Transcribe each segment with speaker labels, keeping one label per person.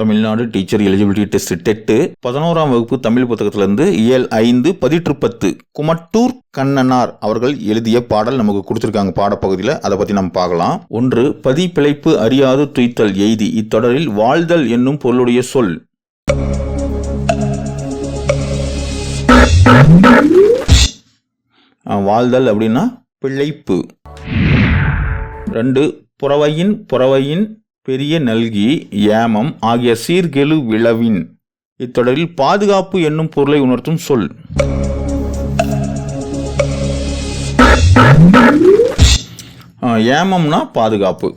Speaker 1: Tamil Nadu teacher eligibility test TET பதினோராம் வகுப்பு தமிழ் புத்தகத்திலிருந்து இயல் ஐந்து பதிற்று பத்து குமட்டூர் கண்ணனார் அவர்கள் எழுதிய பாடல் நமக்கு கொடுத்துருக்காங்க. பாடப்பகுதியில் அதை பற்றி நம்ம பார்க்கலாம். ஒன்று பதி பிழைப்பு அறியாது துய்த்தல் எய்தி. இத்தொடரில் வாழ்தல் என்னும் பொருளுடைய சொல். வாழ்தல் அப்படின்னா பிழைப்பு. ரெண்டு புறவையின் புறவையின் பெரிய நல்கி ஏமம் ஆகிய சீர்கெழு விளவின். இத்தொடரில் பாதுகாப்பு என்னும் பொருளை உணர்த்தும் சொல். ஏமம்னா பாதுகாப்பு.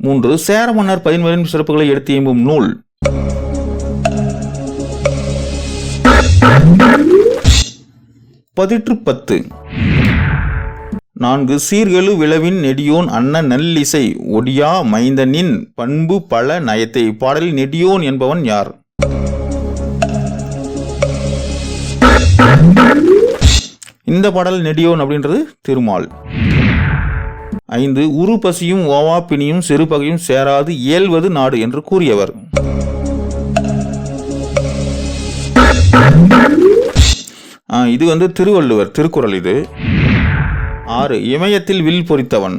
Speaker 1: மூன்று சேர மன்னர் பதின்மரின் சிறப்புகளை எடுத்து இயம்பும் நூல். பதிற்று பத்து. நான்கு சீர்கெழு விளவின் நெடியோன் அன்ன நல்லிசை ஒடியா மைந்தனின் பண்பு பல நயத்தை பாடலில் நெடியோன் என்பவன் யார்? இந்த பாடல் நெடியோன் அப்படின்றது திருமால். ஐந்து உரு பசியும் ஓவா பிணியும் சிறுபகையும் சேராது இயல்வது நாடு என்று கூறியவர். இது வந்து திருவள்ளுவர் திருக்குறள் இது. ஆறு இமயத்தில் வில் பொறித்தவன்.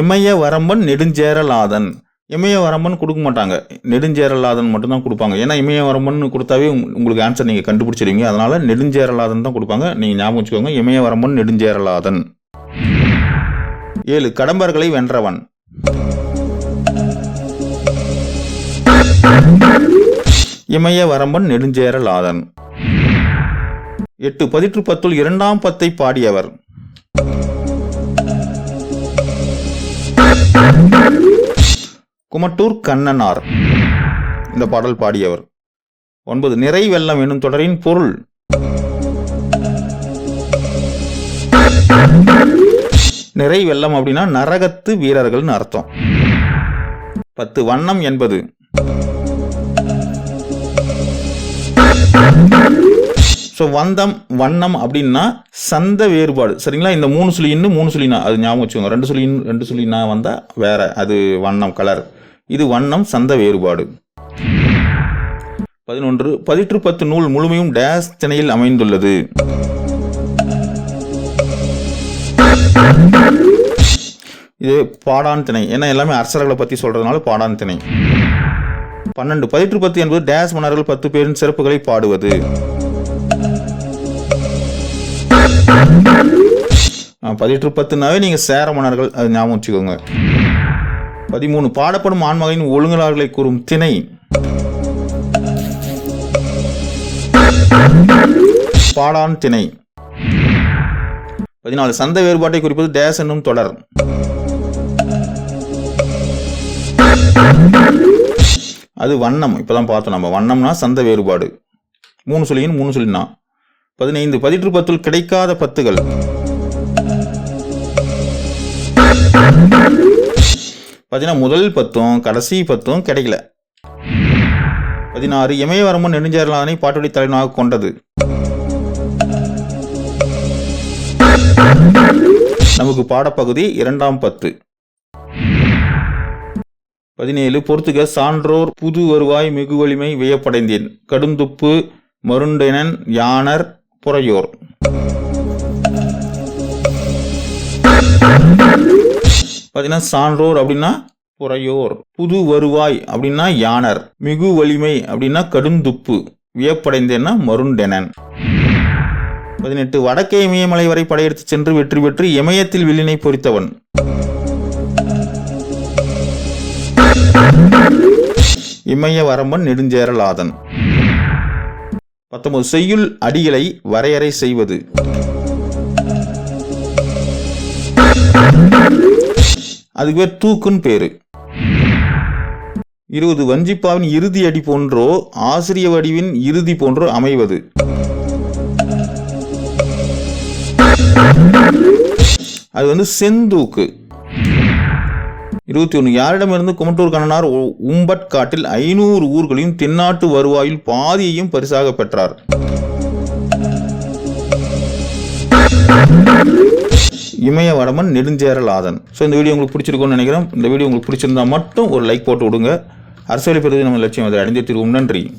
Speaker 1: இமய வரம்பன் நெடுஞ்சேரலாதன். இமய வரம்பன் கொடுக்க மாட்டாங்க. நெடுஞ்சேரலாதன் மட்டும்தான் கொடுப்பாங்க. ஏன்னா இமய வரம்பன் கொடுத்தாவே உங்களுக்கு ஆன்சர் நீங்கள் கண்டுபிடிச்சிருவீங்க. அதனால நெடுஞ்சேரலாதன் தான் கொடுப்பாங்க. நீங்கள் ஞாபகம் வச்சுக்கோங்க இமய வரம்பன் நெடுஞ்சேரலாதன். ஏழு கடம்பர்களை வென்றவன். இமய வரம்பன் நெடுஞ்சேரலாதன். எட்டு பதிற்று பத்துள் இரண்டாம் பத்தை பாடியவர். குமட்டூர் கண்ணனார். இந்த பாடல் பாடியவர். ஒன்பது நிறை வெள்ளம் என்னும் தொடரின் பொருள். நிறை வெள்ளம் அப்படின்னா நரகத்து வீரர்கள்னு அர்த்தம். பத்து வண்ணம் என்பது. ஸோ வந்தம் வண்ணம் அப்படின்னா சந்த வேறுபாடு. சரிங்களா? இந்த மூணு சொல்லி இன்னும் மூணு சொல்லினா அது ஞாபகம் வச்சுக்கோங்க. ரெண்டு சொல்லி ரெண்டு சொல்லினா வந்தால் வேற. அது வண்ணம் கலர் இது வண்ணம் சந்த வேறுபாடு. பதினொன்று பதிற்று பத்து நூல் முழுமையும் டேஸ் திணையில் அமைந்துள்ளது. இது பாடான் திணை. ஏன்னா எல்லாமே அரசர்களை பற்றி சொல்கிறதுனால பாடான் திணை. பன்னெண்டு பதிற்று பத்து என்பது டேஸ் மன்னர்கள் பத்து பேரின் சிறப்புகளை பாடுவது. பதிற்றுப்பத்துனாவே நீங்கள் பத்துனாவே சேர மன்னர்கள் அது ஞாபகம் வச்சுக்கோங்க. பதிமூணு பாடப்படும் ஆண்மகையின் ஒழுங்கலாறுகளை கூறும் திணை. பாடான் திணை. பதினாலு சந்த வேறுபாட்டை குறிப்பது டேஸ் என்னும் தொடர். அது வண்ணம் இப்போதான் பார்த்தோம் நம்ம. வண்ணம்னா சந்த வேறுபாடு. மூணு சொல்லியின் மூணு சொல்லினா பதினைந்து பதிற்று பத்துள் கிடைக்காத பத்துகள். பார்த்தீங்கன்னா முதல் பத்தும் கடைசி பத்தும் கிடைக்கல. பதினாறு இமயவரமும் நெடுஞ்சேரலானை பாட்டுடைய தலைவனாக கொண்டது. நமக்கு பாடப்பகுதி இரண்டாம் பத்து. பதினேழு பொறுத்துக சான்றோர் புது வருவாய் மிகு வலிமை வியப்படைந்தேன். கடுந்துப்பு மருண்டெனன் யானர் புறையோர். பார்த்தீங்கன்னா சான்றோர் அப்படின்னா புறையோர் புது வருவாய் அப்படின்னா யானர் மிகு வலிமை அப்படின்னா கடுந்துப்பு வியப்படைந்தேன்னா மருண்டெனன். பதினெட்டு வடக்கே இமயமலை வரை படையெடுத்து சென்று வெற்றி பெற்று இமயத்தில் வில்லினை பொறித்தவன். இமய வரம்பன் நெடுஞ்சேரலாதன். பத்தொன்பது செய்யுள் அடிகளை வரையறை செய்வது. அதுக்கு பேர் தூக்குன்னு பேரு. இருபது வஞ்சிப்பாவின் இறுதி அடி போன்றோ ஆசிரிய வடிவின் இறுதி போன்றோ அமைவது. அது வந்து செந்தூக்கு. இருபத்தி ஒன்று யாரிடமிருந்து குமட்டூர் கண்ணனார் உம்பட் காட்டில் ஐநூறு ஊர்களையும் தென்னாட்டு வருவாயில் பாதியையும் பரிசாக பெற்றார். இமயவடமன் நெடுஞ்சேரலாதன் ஸோ இந்த வீடியோ உங்களுக்கு பிடிச்சிருக்கும்னு நினைக்கிறேன். இந்த வீடியோ உங்களுக்கு பிடிச்சிருந்தா மட்டும் ஒரு லைக் போட்டு விடுங்க. அரசியல் பெறுவது நம்ம லட்சியம் அதை அடைந்தே தீர்வோம். நன்றி.